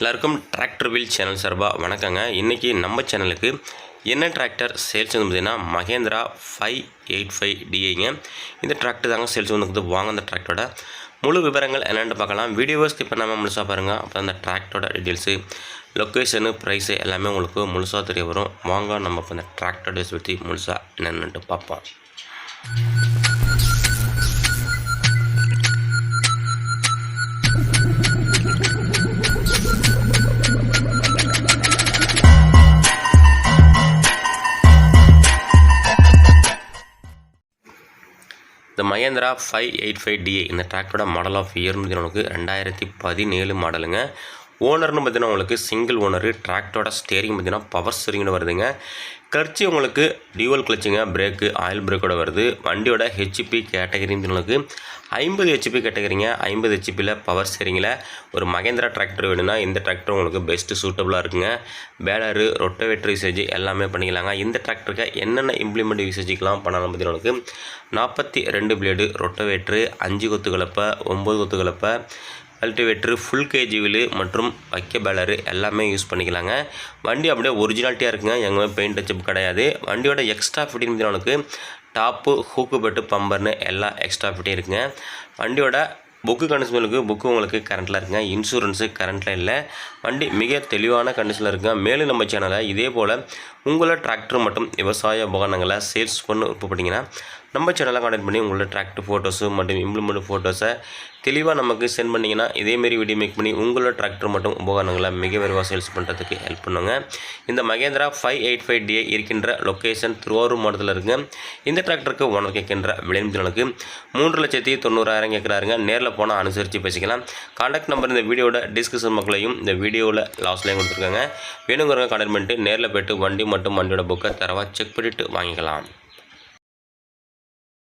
எல்லாருக்கும் tractor wheel channel சார்பாக வணக்கங்க. இன்றைக்கி நம்ம சேனலுக்கு என்ன டிராக்டர் சேல்ஸ் வந்து பார்த்தீங்கன்னா மகேந்திரா ஃபைவ் எயிட் ஃபைவ் டிஐங்க இந்த டிராக்டர் தாங்க சேல்ஸ் வந்து வாங்க அந்த டிராக்டரோட முழு விவரங்கள் என்னென்னு பார்க்கலாம். வீடியோவை ஸ்கிப் பண்ணாமல் முழுசாக பாருங்கள் அப்போ அந்த டிராக்டரோட டீட்டெயில்ஸு லொக்கேஷனு ப்ரைஸு எல்லாமே உங்களுக்கு முழுசாக தெரிய வரும். வாங்க நம்ம இப்போ அந்த டிராக்டர் டேஸ் பற்றி முழுசாக என்னென்னுட்டு பார்ப்போம். இந்த Mahindra five eight five DI இந்த டிராக்டரோட மாடல் ஆஃப் இயர்னு பார்த்தீங்கன்னா ரெண்டாயிரத்தி பதினேழு மாடலுங்க ஓனர்னு பார்த்தீங்கன்னா உங்களுக்கு சிங்கிள் ஓனரு டிராக்டரோட ஸ்டேரிங் பார்த்தீங்கன்னா பவர் ஸ்டேரிங்னு வருதுங்க. கிளர்ச்சி உங்களுக்கு டியூவல் கிளச்சுங்க பிரேக்கு ஆயில் பிரேக்கோட வருது. வண்டியோட ஹெச்பி கேட்டகரின்னு உங்களுக்கு ஐம்பது ஹெச்பி கேட்டகரிங்க ஐம்பது ஹெச்பியில் பவர் ஸ்டேரிங்கில் ஒரு மகேந்திரா டிராக்டர் வேணும்னா இந்த டிராக்டர் உங்களுக்கு பெஸ்ட்டு சூட்டபுளாக இருக்குங்க. பேலரு ரொட்டவேட்டர் யூசேஜ் எல்லாமே பண்ணிக்கலாங்க. இந்த டிராக்டருக்கு என்னென்ன இம்ப்ளிமெண்ட் யூசேஜுக்கெலாம் பண்ணலாம் பார்த்தீங்கன்னா உங்களுக்கு நாற்பத்தி ரெண்டு பிளேடு ரொட்டவேட்ரு அஞ்சு கொத்து கலப்பை ஒம்பது கொத்து கலப்பை கல்டிவேட்ரு ஃபுல் கேஜி வீலு மற்றும் வைக்க பேலரு எல்லாமே யூஸ் பண்ணிக்கலாங்க. வண்டி அப்படியே ஒரிஜினாலிட்டியாக இருக்குங்க. எங்கேயுமே பெயிண்ட் டச்சப் கிடையாது. வண்டியோட எக்ஸ்ட்ரா ஃபிட்டிங் உனக்கு டாப்பு ஹூக்கு பெட்டு பம்பர்னு எல்லா எக்ஸ்ட்ரா ஃபிட்டிங் இருக்குங்க. வண்டியோட புக்கு கண்டிஷனுக்கு புக்கு உங்களுக்கு கரண்ட்டில் இருக்குங்க. இன்சூரன்ஸு கரண்ட்டில் இல்லை. வண்டி மிக தெளிவான கண்டிஷனில் இருக்குங்க. மேலும் நம்ம சேனலை இதே போல் உங்களோட டிராக்டர் மற்றும் விவசாய உபகரணங்களை சேல்ஸ் பண்ண விருப்பப்பட்டீங்கன்னா நம்ம சேனலை கான்டெக்ட் பண்ணி உங்களோட டிராக்டர் ஃபோட்டோஸு மற்றும் இம்ப்ளிமெண்ட் ஃபோட்டோஸை தெளிவாக நமக்கு சென்ட் பண்ணிங்கன்னா இதேமாரி வீடியோ மேக் பண்ணி உங்களோட டிராக்டர் மற்றும் உபகரணங்களை மிக விரைவாக சேல்ஸ் பண்ணுறதுக்கு ஹெல்ப் பண்ணுங்க. இந்த Mahindra five eight five DI இருக்கின்ற லொக்கேஷன் திருவாரூர் மாவட்டத்தில் இருக்குது இந்த டிராக்டருக்கு ஓனர் கேட்கின்ற விளைநிலனுக்கு மூன்று லட்சத்தி தொண்ணூறாயிரம் கேட்குறாருங்க. நேரில் போனால் அனுசரித்து பேசிக்கலாம். காண்டாக்ட் நம்பர் இந்த வீடியோட டிஸ்கிரிப்ஷன் மக்களையும் இந்த வீடியோவில் லாஸ்ட்லேயும் கொடுத்துருக்காங்க. வேணுங்கிறவங்க கான்டாக்ட் பண்ணிட்டு நேரில் போய்ட்டு வண்டி மற்றும் வண்டியோட புக்கை தரவாக செக் பண்ணிவிட்டு வாங்கிக்கலாம்.